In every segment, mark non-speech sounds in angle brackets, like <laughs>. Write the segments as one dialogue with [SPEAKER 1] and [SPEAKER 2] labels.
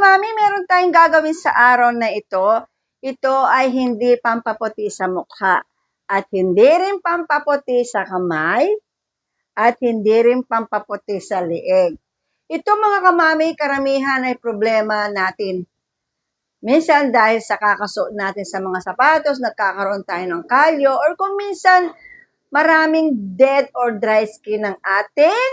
[SPEAKER 1] kamami, meron tayong gagawin sa araw na ito. Ito ay hindi pampaputi sa mukha at hindi rin pampaputi sa kamay at hindi rin pampaputi sa lieg. Ito mga kamami, karamihan ay problema natin. Minsan dahil sa kakasuot natin sa mga sapatos, nagkakaroon tayo ng kalyo or kung minsan maraming dead or dry skin ng ating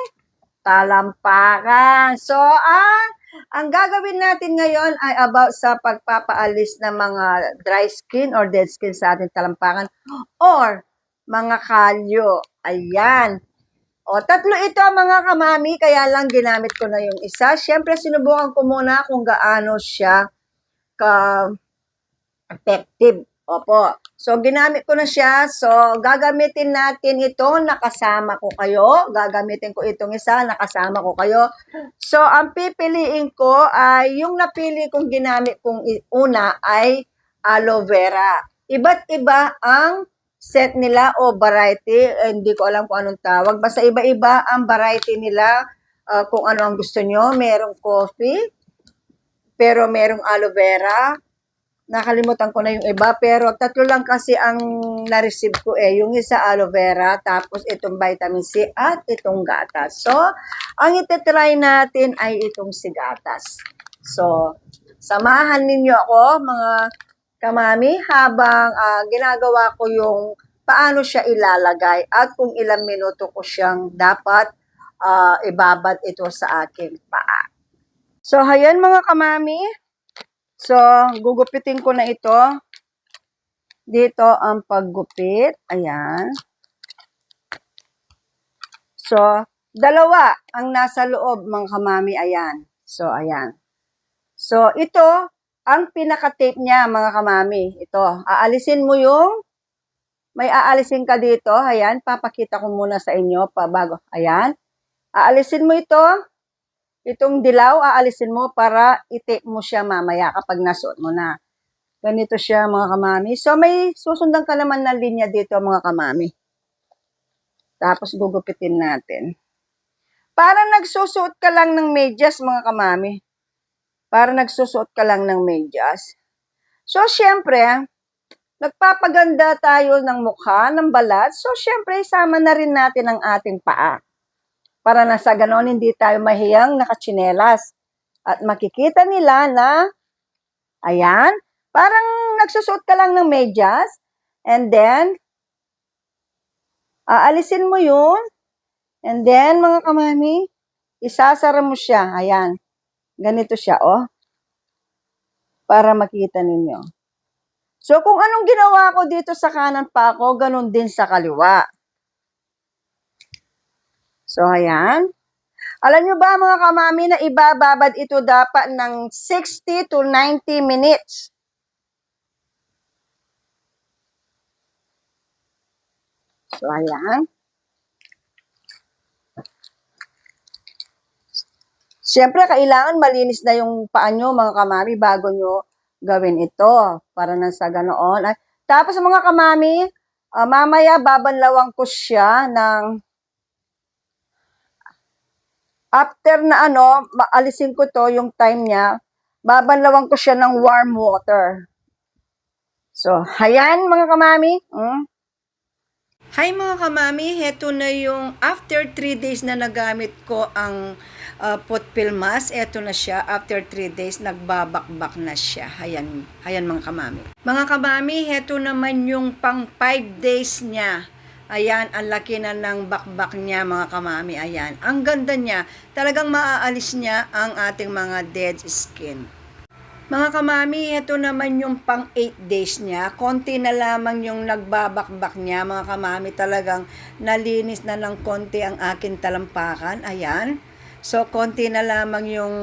[SPEAKER 1] talampakan. So, ang, ang gagawin natin ngayon ay about sa pagpapaalis ng mga dry skin or dead skin sa ating talampakan or mga kalyo. Ayan. O, tatlo ito mga kamami, kaya lang ginamit ko na yung isa. Siyempre, sinubukan ko muna kung gaano siya ka-effective. Opo. So, ginamit ko na siya. So, gagamitin natin ito. Nakasama ko kayo. Gagamitin ko itong isa. Nakasama ko kayo. So, ang pipiliin ko ay yung napili kong ginamit kong una ay aloe vera. Iba't iba ang set nila o variety. Eh, hindi ko alam kung anong tawag. Basta iba-iba ang variety nila. ah, kung ano ang gusto nyo. Merong coffee. Pero merong aloe vera nakalimutan ko na yung iba, pero tatlo lang kasi ang na-receive ko eh. Yung isa aloe vera, tapos itong vitamin C, at itong gatas. So, ang itetry natin ay itong si gatas. So, samahan ninyo ako, mga kamami, habang ah, ginagawa ko yung paano siya ilalagay at kung ilang minuto ko siyang dapat ah, ibabad ito sa aking paa. So, hayan mga kamami, So, gugupitin ko na ito. Dito ang paggupit. Ayan. So, dalawa ang nasa loob, mga kamami. Ayan. So, ayan. So, ito, ang pinaka-tape niya, mga kamami. Ito, aalisin mo yung, may aalisin ka dito. Ayan, papakita ko muna sa inyo pa bago. Ayan. Aalisin mo ito. Itong dilaw, aalisin mo para i-tape mo siya mamaya kapag nasuot mo na. Ganito siya mga kamami. So may susundan ka naman na linya dito mga kamami. Tapos gugupitin natin. Para nagsusuot ka lang ng medyas mga kamami. Para nagsusuot ka lang ng medyas. So syempre, nagpapaganda tayo ng mukha, ng balat. So syempre, sama na rin natin ang ating paa para na sa ganon hindi tayo mahiyang nakachinelas. At makikita nila na, ayan, parang nagsusuot ka lang ng medyas, and then, aalisin mo yun, and then, mga kamami, isasara mo siya, ayan, ganito siya, oh, para makita ninyo. So, kung anong ginawa ko dito sa kanan pa ako, ganun din sa kaliwa. So, ayan. Alam nyo ba mga kamami na ibababad ito dapat ng 60 to 90 minutes. So, ayan. Siyempre, kailangan malinis na yung paa nyo, mga kamami, bago nyo gawin ito. Para na sa ganoon. Ay, Tapos, mga kamami, ah, mamaya babanlawang ko siya ng after na ano, maalisin ko to, yung time niya, babanlawan ko siya ng warm water. So, hayan mga kamami. Mm. Hi mga kamami, heto na yung after 3 days na nagamit ko ang uh, Putpil Mask. Eto na siya, after 3 days, nagbabakbak na siya. Hayan, hayan mga kamami. Mga kamami, heto naman yung pang 5 days niya. Ayan, ang laki na ng bakbak niya mga kamami. Ayan, ang ganda niya. Talagang maaalis niya ang ating mga dead skin. Mga kamami, ito naman yung pang 8 days niya. Konti na lamang yung nagbabakbak niya. Mga kamami, talagang nalinis na ng konti ang akin talampakan. Ayan. So, konti na lamang yung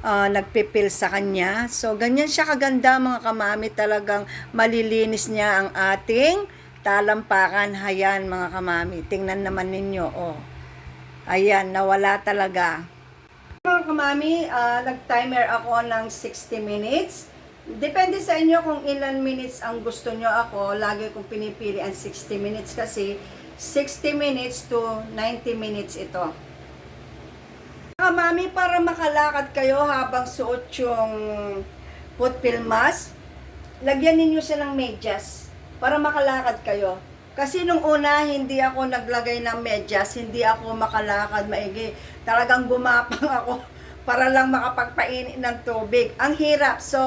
[SPEAKER 1] ah, nagpipil sa kanya. So, ganyan siya kaganda mga kamami. Talagang malilinis niya ang ating talampakan. Ayan mga kamami. Tingnan naman ninyo. Oh. Ayan, nawala talaga. Mga kamami, ah, nag-timer ako ng 60 minutes. Depende sa inyo kung ilan minutes ang gusto nyo ako. Lagi kong pinipili ang 60 minutes kasi 60 minutes to 90 minutes ito. Ah, mami, para makalakad kayo habang suot yung footpill mask, lagyan ninyo siya ng medyas para makalakad kayo. Kasi nung una, hindi ako naglagay ng medyas, hindi ako makalakad maigi. Talagang gumapang <laughs> ako para lang makapagpainit ng tubig. Ang hirap. So,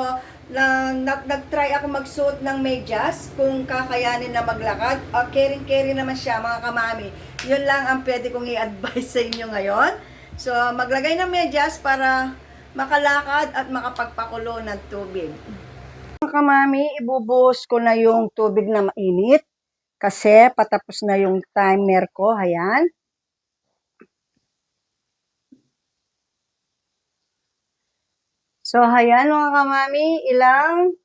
[SPEAKER 1] nang nag, nag-try ako magsuot ng medyas kung kakayanin na maglakad. Uh, caring-caring naman siya, mga kamami. Yun lang ang pwede kong i-advise <laughs> sa inyo ngayon. So, maglagay ng medyas para makalakad at makapagpakulo ng tubig. Kamami, ibubuhos ko na yung tubig na mainit kasi patapos na yung timer ko. Ayan. So, ayan mga kamami, ilang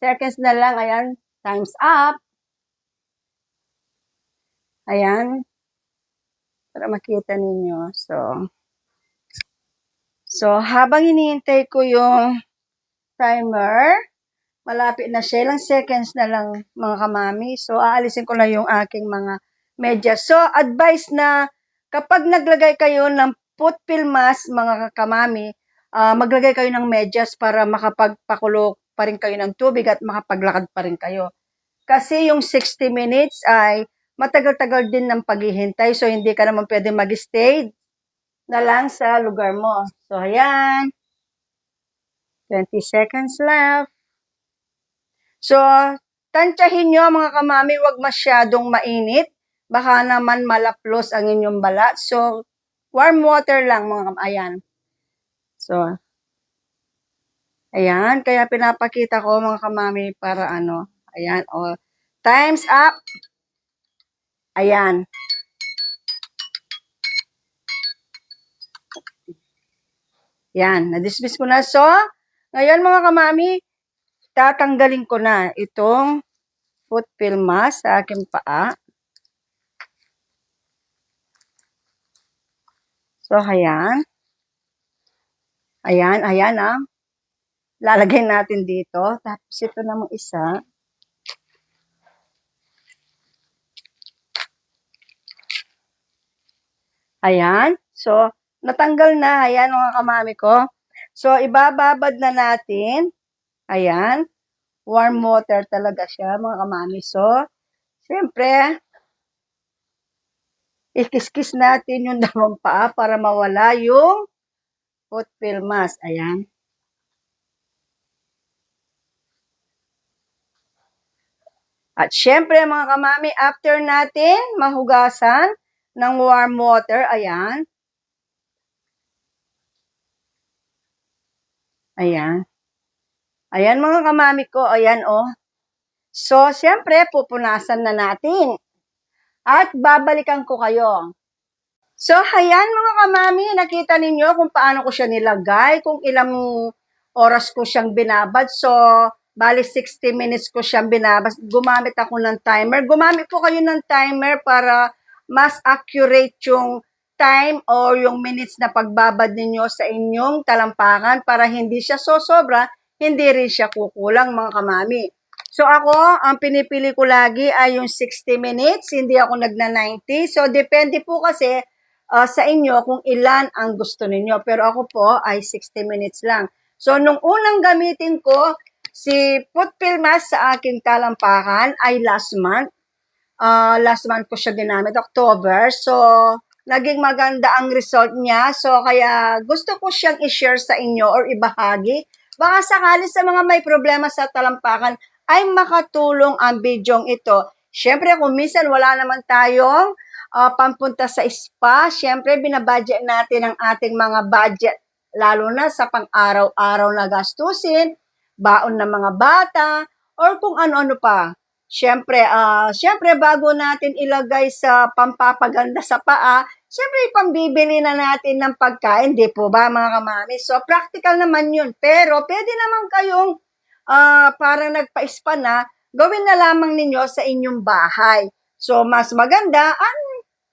[SPEAKER 1] seconds na lang. Ayan, time's up. Ayan. Para makita ninyo. So, so habang hinihintay ko yung timer, malapit na siya. Ilang seconds na lang mga kamami. So, aalisin ko na yung aking mga medyas. So, advice na kapag naglagay kayo ng footpill mask, mga kamami, ah, maglagay kayo ng medyas para makapagpakulo pa rin kayo ng tubig at makapaglakad pa rin kayo. Kasi yung 60 minutes ay matagal-tagal din ng paghihintay. So, hindi ka naman pwede mag-stay na lang sa lugar mo. So, ayan. 20 seconds left. So, tansyahin nyo mga kamami, wag masyadong mainit. Baka naman malaplos ang inyong balat. So, warm water lang mga kamami. Ayan. So, ayan. Kaya pinapakita ko mga kamami para ano. Ayan. O, time's up. Ayan. Yan. Na-dismiss ko na. So, ngayon mga kamami, tatanggalin ko na itong foot pill mask sa aking paa. So, ayan. Ayan, ayan ah. Lalagay natin dito. Tapos ito namang isa. Ayan. So, natanggal na. Ayan mga kamami ko. So, ibababad na natin. Ayan. Warm water talaga siya mga kamami. So, siyempre, ikis-kis natin yung <laughs> dalawang paa para mawala yung foot pill mask. Ayan. At syempre mga kamami, after natin mahugasan ng warm water, ayan. Ayan. Ayan mga kamami ko, ayan oh. So, syempre, pupunasan na natin. At babalikan ko kayo. So, ayan mga kamami, nakita ninyo kung paano ko siya nilagay, kung ilang oras ko siyang binabad. So, bali 60 minutes ko siyang binabad. Gumamit ako ng timer. Gumamit po kayo ng timer para mas accurate yung time or yung minutes na pagbabad ninyo sa inyong talampakan para hindi siya sosobra, hindi rin siya kukulang mga kamami. So ako, ang pinipili ko lagi ay yung 60 minutes, hindi ako nagna 90. So depende po kasi uh, sa inyo kung ilan ang gusto ninyo. Pero ako po ay 60 minutes lang. So nung unang gamitin ko si Putpil Mask sa aking talampakan ay last month. Uh, last month ko siya ginamit, October. So, naging maganda ang result niya. So, kaya gusto ko siyang i-share sa inyo or ibahagi. Baka sakali sa mga may problema sa talampakan ay makatulong ang bidyong ito. Siyempre, kung minsan wala naman tayong uh, pampunta sa spa, siyempre, binabudget natin ang ating mga budget, lalo na sa pang-araw-araw na gastusin, baon ng mga bata, or kung ano-ano pa. Siyempre, uh, siyempre bago natin ilagay sa pampapaganda sa paa, siyempre pambibili na natin ng pagkain, di po ba mga kamami? So, practical naman yun. Pero, pwede naman kayong uh, parang nagpa-spa na, gawin na lamang ninyo sa inyong bahay. So, mas maganda, ang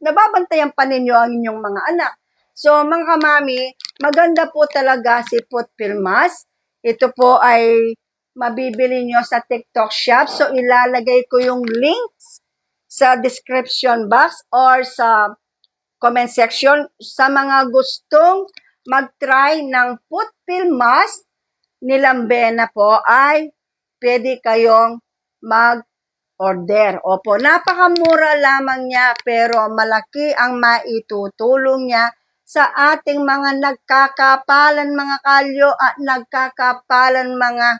[SPEAKER 1] nababantayan pa ninyo ang inyong mga anak. So, mga kamami, maganda po talaga si Put Filmas. Ito po ay mabibili nyo sa TikTok shop. So, ilalagay ko yung links sa description box or sa comment section sa mga gustong mag-try ng foot pill mask ni Lambena po ay pwede kayong mag-order. Opo, napakamura lamang niya pero malaki ang maitutulong niya sa ating mga nagkakapalan mga kalyo at nagkakapalan mga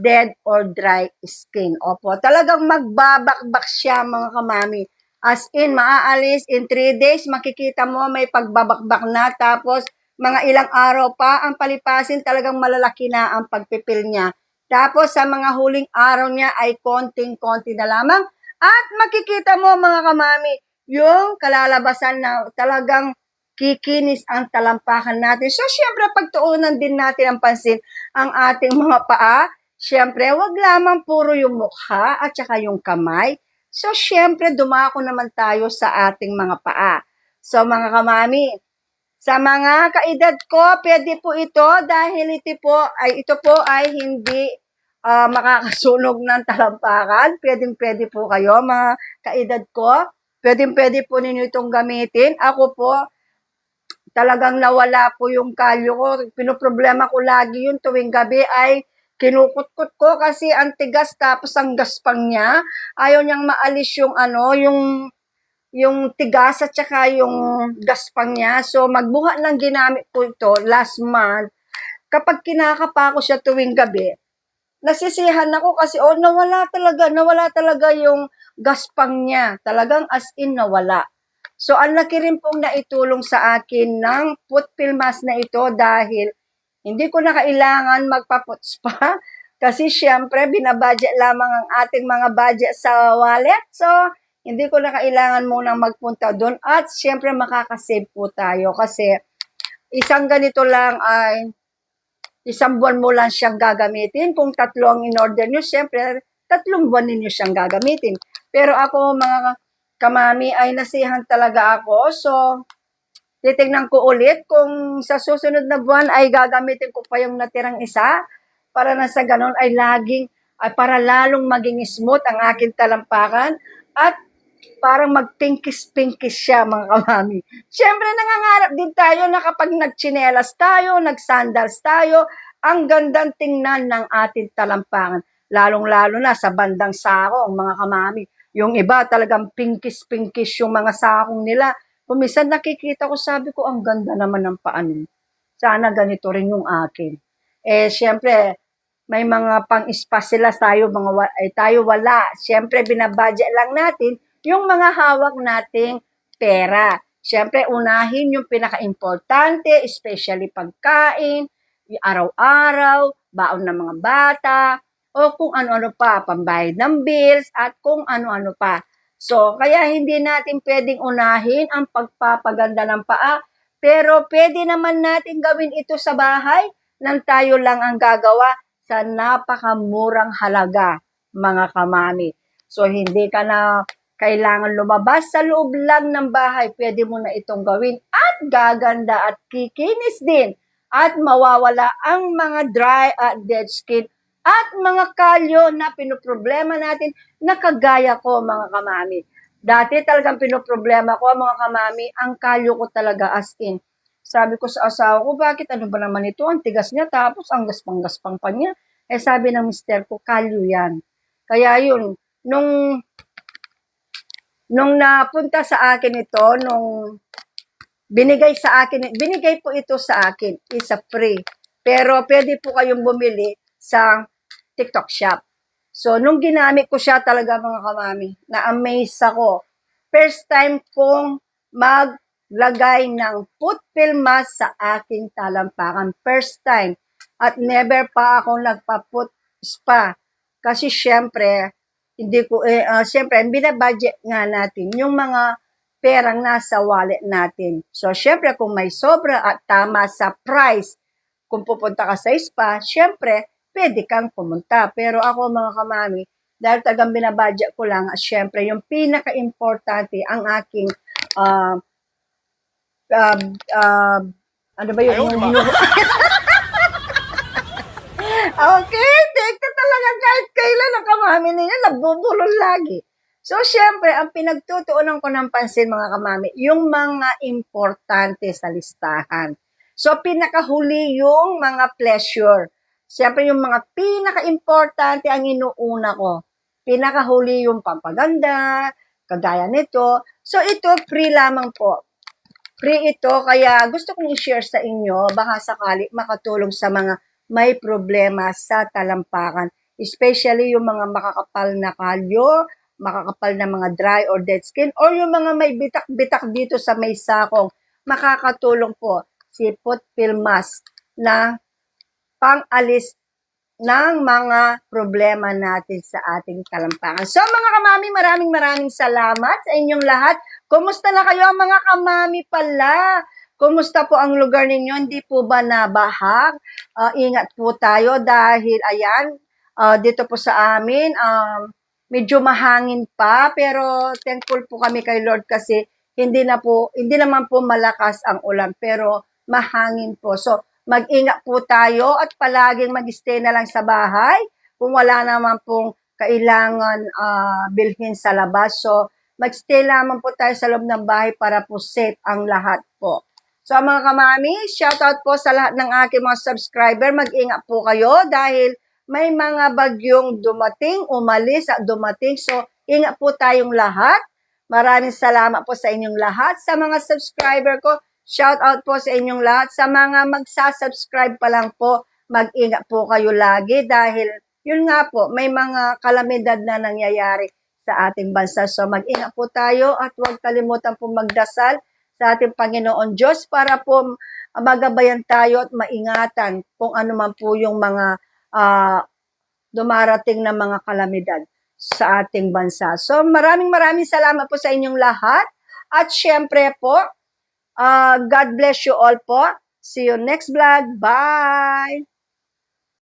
[SPEAKER 1] dead or dry skin. Opo, talagang magbabakbak siya mga kamami. As in, maaalis in 3 days, makikita mo may pagbabakbak na. Tapos, mga ilang araw pa, ang palipasin talagang malalaki na ang pagpipil niya. Tapos, sa mga huling araw niya ay konting-konti na lamang. At makikita mo mga kamami, yung kalalabasan na talagang kikinis ang talampakan natin. So, syempre, pagtuunan din natin ang pansin ang ating mga paa. Syempre, wag lamang puro yung mukha at saka yung kamay. So, syempre, dumako naman tayo sa ating mga paa. So, mga kamami, sa mga kaedad ko, pwede po ito dahil ito po ay, ito po ay hindi ah, makakasunog ng talampakan. Pwedeng pwede po kayo, mga kaedad ko. Pwedeng pwede po ninyo itong gamitin. Ako po, talagang nawala po yung kalyo ko. Pinoproblema ko lagi yun tuwing gabi ay kinukutkot ko kasi ang tigas tapos ang gaspang niya. Ayaw niyang maalis yung ano, yung yung tigas at saka yung gaspang niya. So, magbuha lang ginamit ko ito last month. Kapag kinakapa ko siya tuwing gabi, nasisihan ako kasi, oh, nawala talaga, nawala talaga yung gaspang niya. Talagang as in nawala. So, ang laki rin pong naitulong sa akin ng foot mask na ito dahil hindi ko na kailangan magpaputs pa <laughs> kasi syempre binabudget lamang ang ating mga budget sa wallet. So, hindi ko na kailangan munang magpunta doon at syempre makakasave po tayo kasi isang ganito lang ay isang buwan mo lang siyang gagamitin. Kung tatlo ang in-order nyo, syempre tatlong buwan ninyo siyang gagamitin. Pero ako mga kamami ay nasihan talaga ako. So, titingnan ko ulit kung sa susunod na buwan ay gagamitin ko pa yung natirang isa para na sa ganon ay laging ay para lalong maging smooth ang aking talampakan at parang mag-pinkish-pinkish siya mga kamami. Siyempre nangangarap din tayo na kapag nagchinelas tayo, nagsandals tayo, ang gandang tingnan ng ating talampakan. Lalong-lalo na sa bandang sakong mga kamami. Yung iba talagang pinkish-pinkish yung mga sakong nila. Kumisan nakikita ko, sabi ko, ang ganda naman ng paan. Sana ganito rin yung akin. Eh, syempre, may mga pang-spa sila tayo, mga ay tayo wala. Syempre, binabudget lang natin yung mga hawak nating pera. Syempre, unahin yung pinaka-importante, especially pagkain, araw-araw, baon ng mga bata, o kung ano-ano pa, pambayad ng bills, at kung ano-ano pa. So, kaya hindi natin pwedeng unahin ang pagpapaganda ng paa, pero pwede naman natin gawin ito sa bahay nang tayo lang ang gagawa sa napakamurang halaga, mga kamami. So, hindi ka na kailangan lumabas sa loob lang ng bahay. Pwede mo na itong gawin at gaganda at kikinis din at mawawala ang mga dry at dead skin at mga kalyo na pinoproblema natin na kagaya ko mga kamami. Dati talagang pinoproblema ko mga kamami, ang kalyo ko talaga as in. Sabi ko sa asawa ko, bakit ano ba naman ito? Ang tigas niya tapos ang gaspang-gaspang pa niya. Eh sabi ng mister ko, kalyo yan. Kaya yun, nung nung napunta sa akin ito, nung binigay sa akin, binigay po ito sa akin, isa free. Pero pwede po kayong bumili sa TikTok shop. So, nung ginamit ko siya talaga mga kamami, na-amaze ako. First time kong maglagay ng foot pill mask sa aking talampakan. First time. At never pa ako nagpa-put spa. Kasi syempre, hindi ko, eh, uh, syempre, binabudget nga natin yung mga perang nasa wallet natin. So, syempre, kung may sobra at tama sa price, kung pupunta ka sa spa, syempre, pwede kang pumunta. Pero ako, mga kamami, dahil tagang binabudget ko lang, at syempre, yung pinaka-importante, ang aking, uh, uh, uh, ano ba yun? Yung, yung, <laughs> Okay, teka talaga kahit kailan ang kamami ninyo, nabubulol lagi. So, syempre, ang pinagtutuunan ko ng pansin mga kamami, yung mga importante sa listahan. So, pinakahuli yung mga pleasure. Siyempre, yung mga pinaka-importante ang inuuna ko. Pinakahuli yung pampaganda, kagaya nito. So, ito, free lamang po. Free ito, kaya gusto kong i-share sa inyo, baka sakali makatulong sa mga may problema sa talampakan. Especially yung mga makakapal na kalyo, makakapal na mga dry or dead skin, or yung mga may bitak-bitak dito sa may sakong, makakatulong po si Put Pill Mask na pang-alis ng mga problema natin sa ating talampakan. So mga kamami, maraming maraming salamat sa inyong lahat. Kumusta na kayo mga kamami pala? Kumusta po ang lugar ninyo? Hindi po ba nabahag? Ah, ingat po tayo dahil ayan, ah, dito po sa amin, um, medyo mahangin pa pero thankful po kami kay Lord kasi hindi na po hindi naman po malakas ang ulan pero mahangin po. So mag-ingat po tayo at palaging mag-stay na lang sa bahay kung wala naman pong kailangan ah, bilhin sa labas. So mag-stay lamang po tayo sa loob ng bahay para po safe ang lahat po. So mga kamami, shoutout po sa lahat ng aking mga subscriber. Mag-ingat po kayo dahil may mga bagyong dumating, umalis at dumating. So, ingat po tayong lahat. Maraming salamat po sa inyong lahat. Sa mga subscriber ko, shout out po sa inyong lahat. Sa mga magsasubscribe pa lang po, mag-ingat po kayo lagi dahil yun nga po, may mga kalamidad na nangyayari sa ating bansa. So, mag-ingat po tayo at huwag kalimutan po magdasal sa ating Panginoon Diyos para po magabayan tayo at maingatan kung ano man po yung mga ah, dumarating na mga kalamidad sa ating bansa. So maraming maraming salamat po sa inyong lahat. At syempre po, ah, God bless you all po. See you next vlog. Bye!